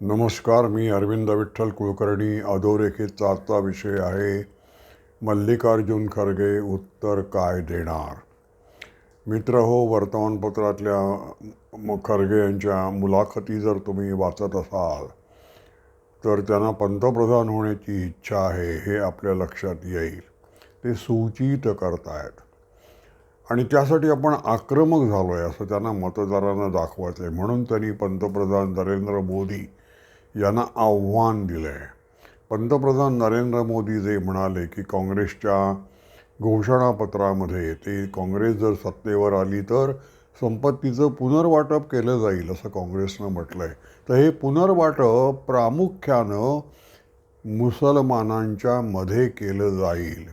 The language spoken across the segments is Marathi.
नमस्कार मी अरविंद विठ्ठल कुलकर्णी अधोरेखित आजचा विषय आहे. मल्लिकार्जुन खरगे उत्तर काय देणार? मित्र हो वर्तमानपत्रातल्या खरगे यांच्या मुलाखती जर तुम्ही वाचत असाल तर त्यांना पंतप्रधान होण्याची इच्छा आहे हे आपल्या लक्षात येईल. ते सूचित करतायत. आणि त्यासाठी आपण आक्रमक झालो आहे असं त्यांना मतदारांना दाखवायचं आहे म्हणून त्यांनी पंतप्रधान नरेंद्र मोदी यांना आव्हान दिलं आहे पंतप्रधान नरेंद्र मोदी जे म्हणाले की काँग्रेसच्या घोषणापत्रामध्ये ते काँग्रेस जर सत्तेवर आली तर संपत्तीचं पुनर्वाटप केलं जाईल असं काँग्रेसनं म्हटलं आहे तर हे पुनर्वाटप प्रामुख्यानं मुसलमानांच्या मध्ये केलं जाईल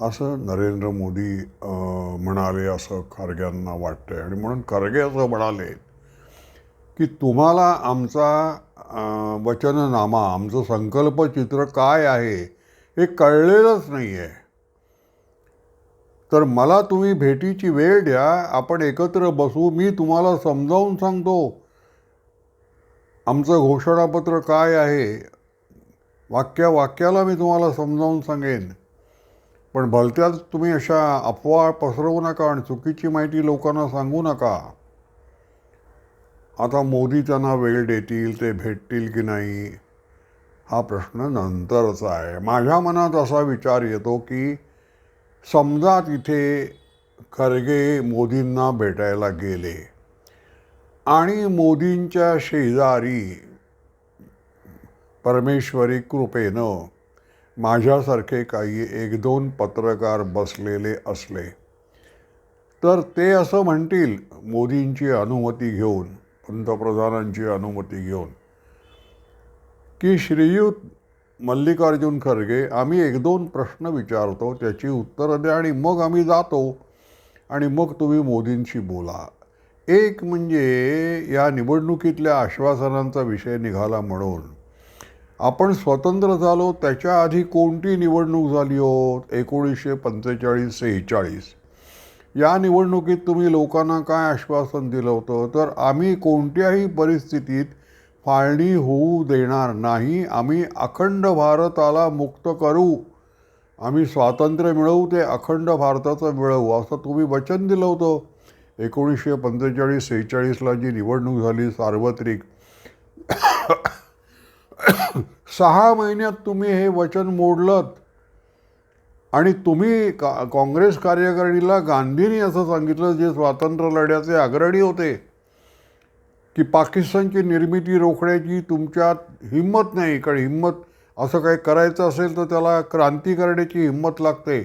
असं नरेंद्र मोदी म्हणाले असं खरग्यांना आहे आणि म्हणून खरगे असं म्हणाले की तुम्हाला आमचा वचननामा आमचं संकल्पचित्र काय आहे हे कळलेलंच नाही आहे तर मला तुम्ही भेटीची वेळ द्या आपण एकत्र बसू मी तुम्हाला समजावून सांगतो. आमचं घोषणापत्र काय आहे? वाक्या वाक्याला मी तुम्हाला समजावून सांगेन. पण भलत्याच तुम्ही अशा अफवा पसरवू नका आणि चुकीची माहिती लोकांना सांगू नका. आता मोदी त्यांना वेळ देतील ते भेटतील की नाही हा प्रश्न नंतरचा आहे. माझ्या मनात असा विचार येतो की समजा तिथे खरगे मोदींना भेटायला गेले आणि मोदींच्या शेजारी परमेश्वरी कृपेनं माझ्यासारखे काही एक दोन पत्रकार बसलेले असले तर ते असं म्हणतील मोदींची अनुमती घेऊन. पंतप्रधानांची अनुमती घेऊन. की श्रीयुत मल्लिकार्जुन खरगे आम्ही एक दोन प्रश्न विचारतो त्याची उत्तरं द्या आणि मग आम्ही जातो. आणि मग तुम्ही मोदींशी बोला. एक म्हणजे या निवडणुकीतल्या आश्वासनांचा विषय निघाला म्हणून. आपण स्वतंत्र झालो त्याच्या आधी कोणती निवडणूक झाली हो एकोणीसशे पंचेचाळीस सेहेचाळीस. या निवडणुकीत तुम्ही लोकांना काय आश्वासन दिलं होतं? तर आम्ही कोणत्याही परिस्थितीत फाळणी होऊ देणार नाही. आम्ही अखंड भारताला मुक्त करू. आम्ही स्वातंत्र्य मिळवू ते अखंड भारताचं मिळवू असं तुम्ही वचन दिलं होतं. एकोणीसशे पंचेचाळीस सेहेचाळीसला जी निवडणूक झाली सार्वत्रिक सहा महिन्यात तुम्ही हे वचन मोडलत. आणि तुम्ही का काँग्रेस कार्यकारिणीला गांधींनी असं सांगितलं जे स्वातंत्र्य लढ्याचे अग्रणी होते की पाकिस्तानची निर्मिती रोखण्याची तुमच्यात हिंमत नाही कारण हिंमत असं काही करायचं असेल तर त्याला क्रांती करण्याची हिंमत लागते.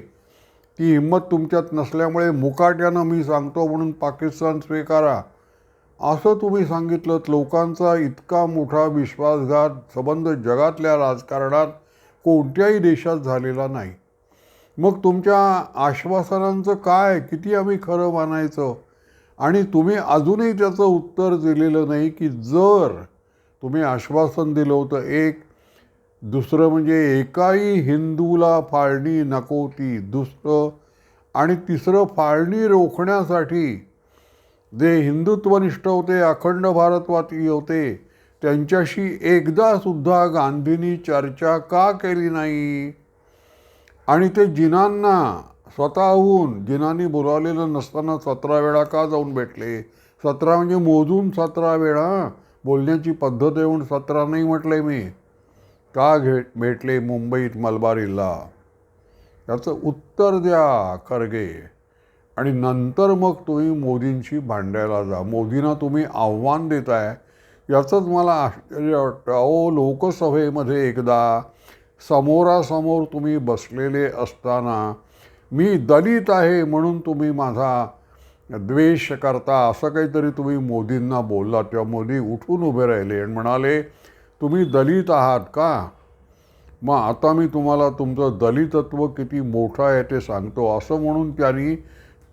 ती हिंमत तुमच्यात नसल्यामुळे मुकाट्यानं मी सांगतो म्हणून पाकिस्तान स्वीकारा. असं तुम्ही सांगितलं लोकांचा इतका मोठा विश्वासघात संबंध जगातल्या राजकारणात कोणत्याही देशात झालेला नाही. मग तुमच्या आश्वासनांचं काय? किती आम्ही खरं मानायचं? आणि तुम्ही अजूनही त्याचं उत्तर दिलेलं नाही की जर तुम्ही आश्वासन दिलं होतं एक दुसरं म्हणजे एकाही हिंदूला फाळणी नको ती दुसरं आणि तिसरं फाळणी रोखण्यासाठी जे हिंदुत्वनिष्ठ होते अखंड भारतवादी होते त्यांच्याशी एकदा सुद्धा गांधींनी चर्चा का केली नाही? आणि ते जिनांना स्वतःहून जिनांनी बोलावलेलं नसताना सतरा वेळा का जाऊन भेटले? सतरा म्हणजे मोजून सतरा वेळा. बोलण्याची पद्धत येऊन सतरा नाही म्हटले मी. का घे भेटले मुंबईत मलबारीला? याचं उत्तर द्या खरगे. आणि नंतर मग तुम्ही मोदींशी भांडायला जा. मोदींना तुम्ही आव्हान देताय. याचंच मला आश्चर्य वाटतं. अहो लोकसभेमध्ये एकदा समोरासमोर तुम्ही बसलेले असताना मी दलित आहे म्हणून तुम्ही माझा द्वेष करता असं काहीतरी तुम्ही मोदींना बोलला. तेव्हा मोदी उठून उभे राहिले आणि म्हणाले तुम्ही दलित आहात का? मग आता मी तुम्हाला तुमचं दलितत्व किती मोठं आहे ते सांगतो. असं म्हणून त्यांनी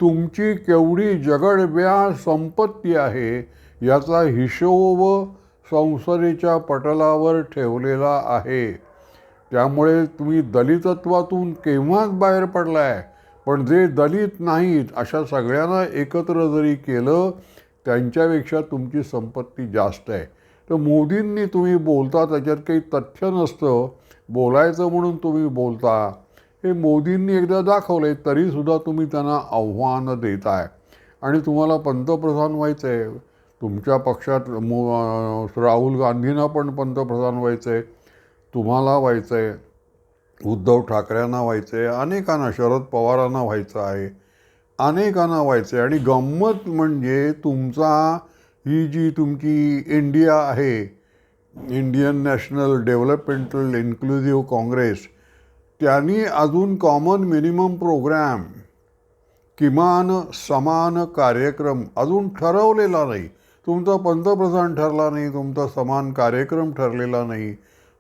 तुमची केवढी जगडव्या संपत्ती आहे याचा हिशोब संसदेच्या पटलावर ठेवलेला आहे. त्यामुळे तुम्ही दलितत्वातून केव्हाच बाहेर पडलाय? पण जे दलित नाहीत अशा सगळ्यांना एकत्र जरी केलं त्यांच्यापेक्षा तुमची संपत्ती जास्त आहे. तर मोदींनी तुम्ही बोलता त्याच्यात काही तथ्य नसतं. बोलायचं म्हणून तुम्ही बोलता. हे मोदींनी एकदा दाखवलं आहे तरीसुद्धा तुम्ही त्यांना आव्हानं देताय. आणि तुम्हाला पंतप्रधान व्हायचं आहे तुमच्या पक्षात मो राहुल गांधींना पण पंतप्रधान व्हायचं आहे तुम्हाला व्हायचं आहे उद्धव ठाकरेंना व्हायचं आहे अनेकांना शरद पवारांना व्हायचं आहे. अनेकांना व्हायचं आहे आणि गंमत म्हणजे तुमचा ही जी तुमची इंडिया आहे Indian national developmental inclusive Congress त्यांनी अजून कॉमन मिनिमम प्रोग्रॅम किमान समान कार्यक्रम अजून ठरवलेला नाही. तुमचा पंतप्रधान ठरला नाही तुमचा समान कार्यक्रम ठरलेला नाही.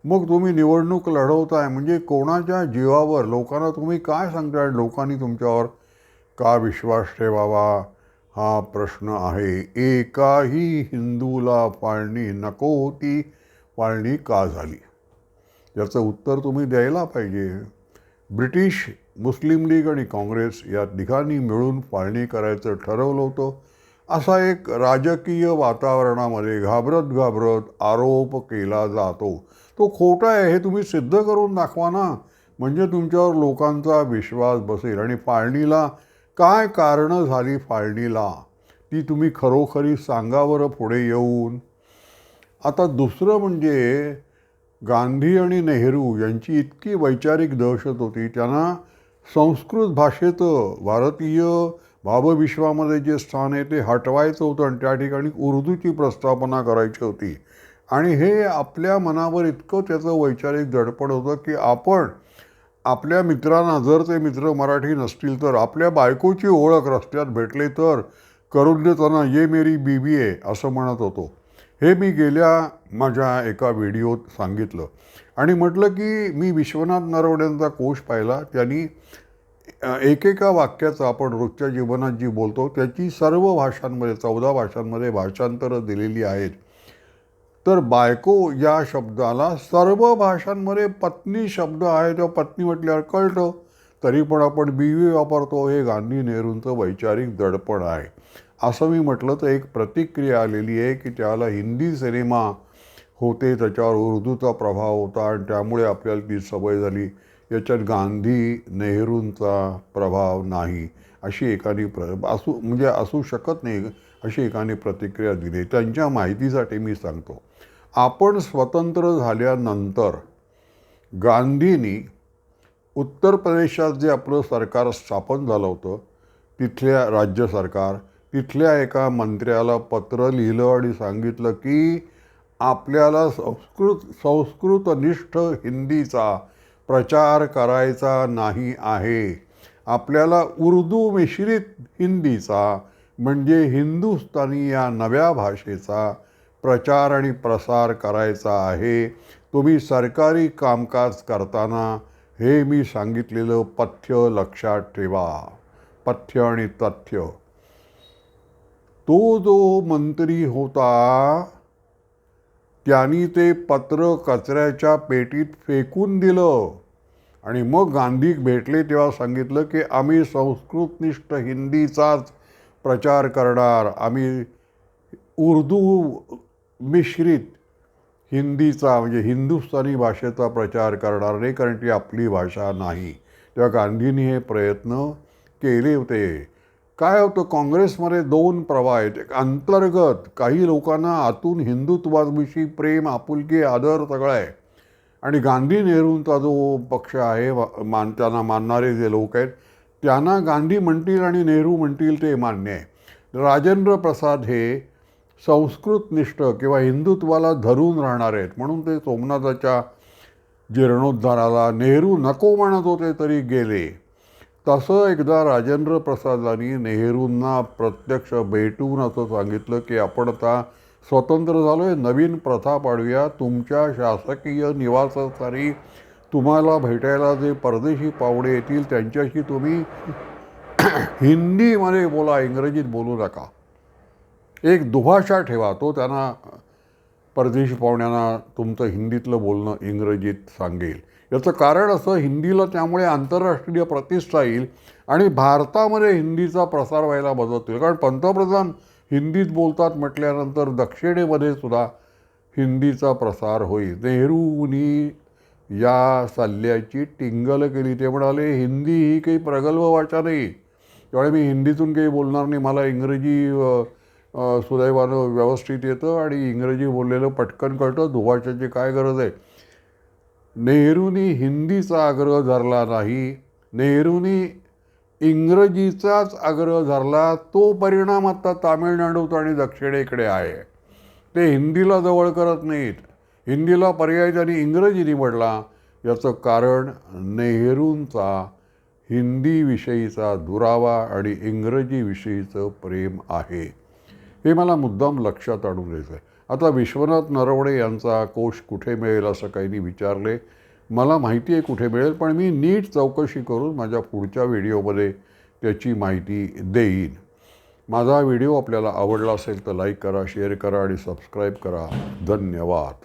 मग तुम्ही निवडणूक लढवताय म्हणजे कोणाच्या जीवावर लोकांना तुम्ही काय सांगताय? लोकांनी तुमच्यावर का विश्वास ठेवावा? हा प्रश्न आहे. एकाही हिंदूला पाळणी नको होती पाळणी का झाली? याचं उत्तर तुम्ही द्यायला पाहिजे. ब्रिटिश मुस्लिम लीग आणि काँग्रेस या तिघांनी मिळून फाळणी करायचं ठरवलं होतं. असा एक राजकीय वातावरणामध्ये घाबरत घाबरत आरोप केला जातो. तो खोटा आहे हे तुम्ही सिद्ध करून दाखवा ना. म्हणजे तुमच्यावर लोकांचा विश्वास बसेल. आणि फाळणीला काय कारणं झाली फाळणीला? ती तुम्ही खरोखरी सांगा बरं पुढे येऊन. आता दुसरं म्हणजे गांधी आणि नेहरू यांची इतकी वैचारिक दहशत होती. त्यांना संस्कृत भाषेचं भारतीय भावविश्वामध्ये जे स्थान आहे ते हटवायचं होतं आणि त्या ठिकाणी उर्दूची प्रस्थापना करायची होती. आणि हे आपल्या मनावर इतकं त्याचं वैचारिक दडपण होतं की आपण आपल्या मित्रांना जर ते मित्र मराठी नसतील तर आपल्या बायकोची ओळख रस्त्यात भेटले तर करून देताना ये मेरी बीबी आहे असं म्हणत होतो. हे मी गेल्या माझ्या एका व्हिडिओत सांगितलं. आणि म्हटलं की मी विश्वनाथ नरवड्यांचा कोश पाहिला. त्यांनी एकेका वाक्याचं आपण रोजच्या जीवनात जी बोलतो त्याची सर्व भाषांमध्ये चौदा भाषांमध्ये भाषांतरं दिलेली आहेत. तर बायको या शब्दाला सर्व भाषांमध्ये पत्नी शब्द आहे तो पत्नी म्हटल्यावर कळतं. तरी पण आपण बीवी वापरतो हे गांधी नेहरूंचं वैचारिक दडपण आहे. असं मी म्हटलं तर एक प्रतिक्रिया आलेली आहे की त्याला हिंदी सिनेमा होते त्याच्यावर उर्दूचा प्रभाव होता आणि त्यामुळे आपल्याला ती सवय झाली. याच्यात गांधी नेहरूंचा प्रभाव नाही अशी एखादी प्र असू म्हणजे असू शकत नाही. अशी एकाने प्रतिक्रिया दिली. त्यांच्या माहितीसाठी मी सांगतो. आपण स्वतंत्र झाल्यानंतर गांधींनी उत्तर प्रदेशात जे आपलं सरकार स्थापन झालं होतं तिथल्या राज्य सरकार तिथल्या एका मंत्र्याला पत्र लिहिलं आणि सांगितलं की आपल्याला संस्कृत संस्कृतनिष्ठ हिंदीचा प्रचार करायचा नाही आहे. आपल्याला उर्दू मिश्रित हिंदीचा म्हणजे हिंदुस्थानी या नव्या भाषेचा प्रचार आणि प्रसार करायचा आहे. तुम्ही सरकारी कामकाज करताना हे मी सांगितलेलं पथ्य लक्षात ठेवा. पथ्य आणि तथ्य. तो जो मंत्री होता त्यांनी ते पत्र कचऱ्याच्या पेटीत फेकून दिलं. आणि मग गांधी भेटले तेव्हा सांगितलं की आम्ही संस्कृतनिष्ठ हिंदीचाच प्रचार करणार. आम्ही उर्दू मिश्रित हिंदीचा म्हणजे हिंदुस्थानी भाषेचा प्रचार करणार नाही कारण ती आपली भाषा नाही. तेव्हा गांधींनी हे प्रयत्न केले होते. काय होतं काँग्रेसमध्ये दोन प्रवाह आहेत. एक अंतर्गत काही लोकांना आतून हिंदुत्वाविषयी प्रेम आपुलकी आदर सगळं आहे. आणि गांधी नेहरूंचा जो पक्ष आहे मान त्यांना मानणारे जे लोक आहेत त्यांना गांधी म्हणतील आणि नेहरू म्हणतील ते मान्य आहे. राजेंद्र प्रसाद हे संस्कृतनिष्ठ किंवा हिंदुत्वाला धरून राहणार आहेत. म्हणून ते सोमनाथाच्या जीर्णोद्धाराला नेहरू नको म्हणत होते तरी गेले. तसं एकदा राजेंद्र प्रसादांनी नेहरूंना प्रत्यक्ष भेटून असं सांगितलं की आपण आता स्वतंत्र झालो आहे नवीन प्रथा पाडूया. तुमच्या शासकीय निवासस्थानी तुम्हाला भेटायला जे परदेशी पाहुणे येतील त्यांच्याशी तुम्ही हिंदीमध्ये बोला इंग्रजीत बोलू नका. एक दुभाषा ठेवा तो त्यांना परदेशी पाहुण्यांना तुमचं हिंदीतलं बोलणं इंग्रजीत सांगेल. याचं कारण असं हिंदीला त्यामुळे आंतरराष्ट्रीय प्रतिष्ठा येईल आणि भारतामध्ये हिंदीचा प्रसार व्हायला मदत होईल. कारण पंतप्रधान हिंदीत बोलतात म्हटल्यानंतर दक्षिणेमध्ये सुद्धा हिंदीचा प्रसार होईल. नेहरूंनी या सल्ल्याची टिंगल केली. ते म्हणाले हिंदी ही काही प्रगल्भ वाचा नाही. त्यामुळे मी हिंदीतून काही बोलणार नाही. मला इंग्रजी सुदैवानं व्यवस्थित येतं आणि इंग्रजी बोललेलं पटकन कळतं. दुभाषाची काय गरज आहे? नेहरूनी हिंदीचा आग्रह धरला नाही. नेहरूनी इंग्रजीचाच आग्रह धरला. तो परिणाम आता तामिळनाडूत आणि दक्षिणेकडे आहे. ते हिंदीला जवळ करत नाहीत. हिंदीला पर्याय त्यांनी इंग्रजी निवडला याचं कारण नेहरूंचा हिंदीविषयीचा दुरावा आणि इंग्रजीविषयीचं प्रेम आहे. हे मला मुद्दाम लक्षात आणून द्यायचं आहे आता विश्वनाथ नरवणे यांचा कोश कुठे मिळेल असं काहींनी विचारले. मला माहिती आहे कुठे मिळेल पण मी नीट चौकशी करून माझ्या पुढच्या व्हिडिओमध्ये त्याची माहिती देईन. माझा व्हिडिओ आपल्याला आवडला असेल तर लाईक करा शेअर करा आणि सबस्क्राईब करा. धन्यवाद.